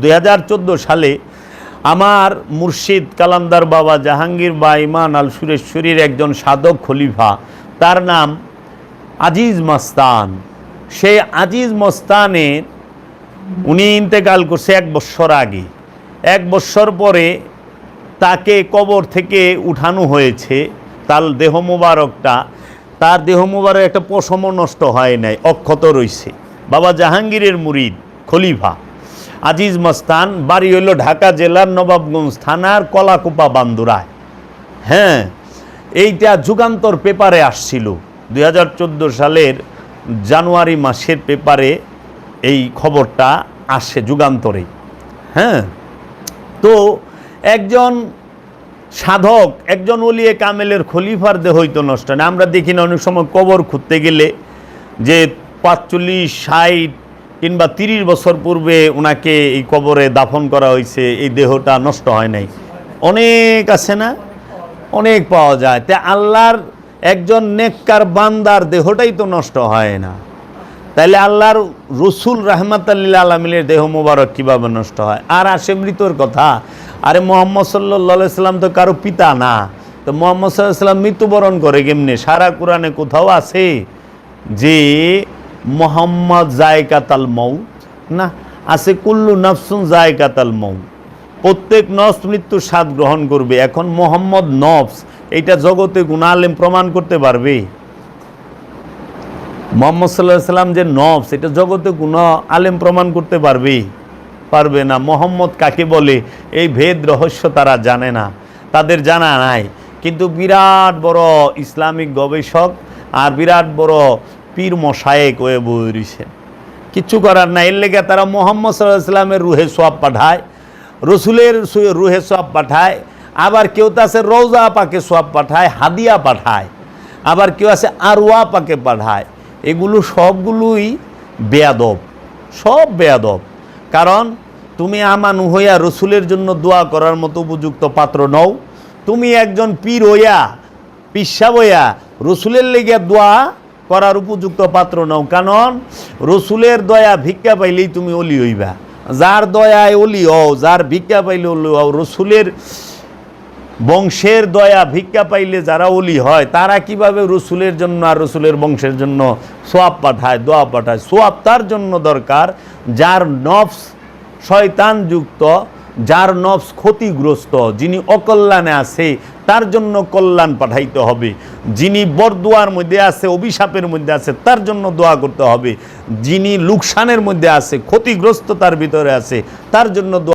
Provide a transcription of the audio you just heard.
দু হাজার চোদ্দ সালে আমার মুর্শিদ কালান্দার বাবা জাহাঙ্গীর বা ইমান আল সুরেশ্বরীর একজন সাধক খলিফা, তার নাম আজিজ মস্তান। সেই আজিজ মস্তানের উনি ইন্তেকাল করছে এক বৎসর আগে। এক বৎসর পরে তাকে কবর থেকে উঠানো হয়েছে, তার দেহ মুবারকটা। তার দেহ মোবারক একটা পশমও নষ্ট হয় নাই, অক্ষত রইছে। বাবা জাহাঙ্গীরের মুরিদ, খলিফা। আজিজ মস্তান, বাড়ি হইল ঢাকা জেলার নবাবগঞ্জ থানার কলাকুপা বান্দুরায়। হ্যাঁ এইটা যুগান্তর পেপারে আসছিল। দু হাজার চোদ্দ সালের জানুয়ারি মাসের পেপারে এই খবরটা আসে যুগান্তরে। হ্যাঁ তো একজন সাধক, একজন ওলিয়ে কামেলের খলিফার দেহ হইতো নষ্ট না। আমরা দেখি না, অনেক সময় কবর খুঁজতে গেলে যে পাঁচচল্লিশ, ষাট কিংবা তিরিশ বছর পূর্বে ওনাকে এই কবরে দাফন করা হয়েছে, এই দেহটা নষ্ট হয় নাই। অনেক আছে না? অনেক পাওয়া যায়। তে আল্লাহর একজন নেককার বান্দার দেহটাই তো নষ্ট হয় না। তাইলে আল্লাহর রসুল রাহমাতাল্লিল আলমিনের দেহ মোবারক কীভাবে নষ্ট হয়? আর আসে মৃতর কথা। আরে মোহাম্মদ সাল্লা সাল্লাম তো কারও পিতা না। তো মোহাম্মদ সাল্লাহ সাল্লাম মৃত্যুবরণ করে কেমনে? সারা কোরআনে কোথাও আছে যে মোহাম্মদ জায়কাতাল মৌত না, আছে কুল্লু নফসুন জায়কাতাল মৌত প্রত্যেক নফস মৃত্যুর স্বাদ গ্রহণ করবে। এখন মোহাম্মদ নফস এইটা জগতে গুণা আলেম প্রমাণ করতে পারবে? মোহাম্মদ সাল্লাহ সাল্লাম যে নফস, এটা জগতে কোনো আলেম প্রমাণ করতে পারবে? পারবে না। মোহাম্মদ কাকে বলে? এই ভেদ রহস্য তারা জানে না। তাদের জানা নাই। কিন্তু বিরাট বড় ইসলামিক গবেষক আর বিরাট বড় পীর মশায়েক হয়ে বই রয়েছেন কিচ্ছু করার নাই, এর লেগে তারা মোহাম্মদ সাল্লাহ রুহে সোয়াব পাঠায়, রসুলের রুহে সোয়াব পাঠায়, আবার কেউ তো আছে রৌজা পাকে সোয়াব পাঠায়, হাদিয়া পাঠায়, আবার কেউ আছে আরওয়া পাকে পাঠায়। এগুলো সবগুলোই বেয়াদব, সব বেয়াদব। কারণ তুমি আমানু হইয়া রসুলের জন্য দোয়া করার মতো উপযুক্ত পাত্র নও, তুমি একজন পীর হইয়া পিসাব হইয়া রসুলের লেগে দোয়া করার উপযুক্ত পাত্র নও। কারণ রসুলের দয়া ভিক্ষা পাইলেই তুমি অলি হইবা। যার দয়ায় অলি হও, যার ভিক্ষা পাইলে অলি হও, রসুলের বংশের দয়া ভিক্ষা পাইলে যারা অলি হয়, তারা কীভাবে রসুলের জন্য আর রসুলের বংশের জন্য সোয়াব পাঠায়, দোয়া পাঠায়? সোয়াব তার জন্য দরকার, যার নফস শয়তানযুক্ত যার নফস ক্ষতিগ্রস্ত, যিনি অকল্যাণে আছে, তার জন্য কল্যাণ পাঠাইতে হবে। যিনি বরদুয়ার মধ্যে আছে, অভিশাপের মধ্যে আছে, তার জন্য দোয়া করতে হবে। যিনি লুকসানের মধ্যে আছে ক্ষতিগ্রস্ত তার ভিতরে আছে, তার জন্য